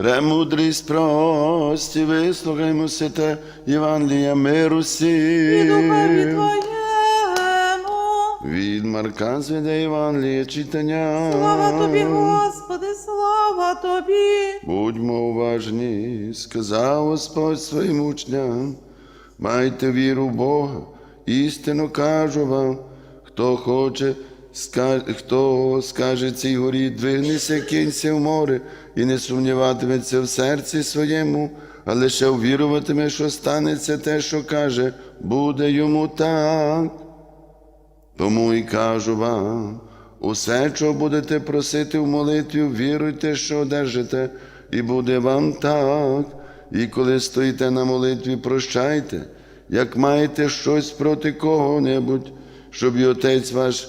Премудрість прості, вислухаймо те Євангелія миру і сі. Твоєму. Від Марка зведе Євангеліє читання. Слава Тобі, Господи, слава Тобі. Будьмо уважні, сказав Господь своїм учням, майте віру в Бога, істинно кажу вам, хто хоче, хто скаже цій горі, двигнися, кинься в море, і не сумніватиметься в серці своєму, а лише увіруватиме, що станеться те, що каже, буде йому так. Тому і кажу вам, усе, що будете просити в молитві, віруйте, що одержите, і буде вам так. І коли стоїте на молитві, прощайте, як маєте щось проти кого-небудь, щоб і Отець ваш,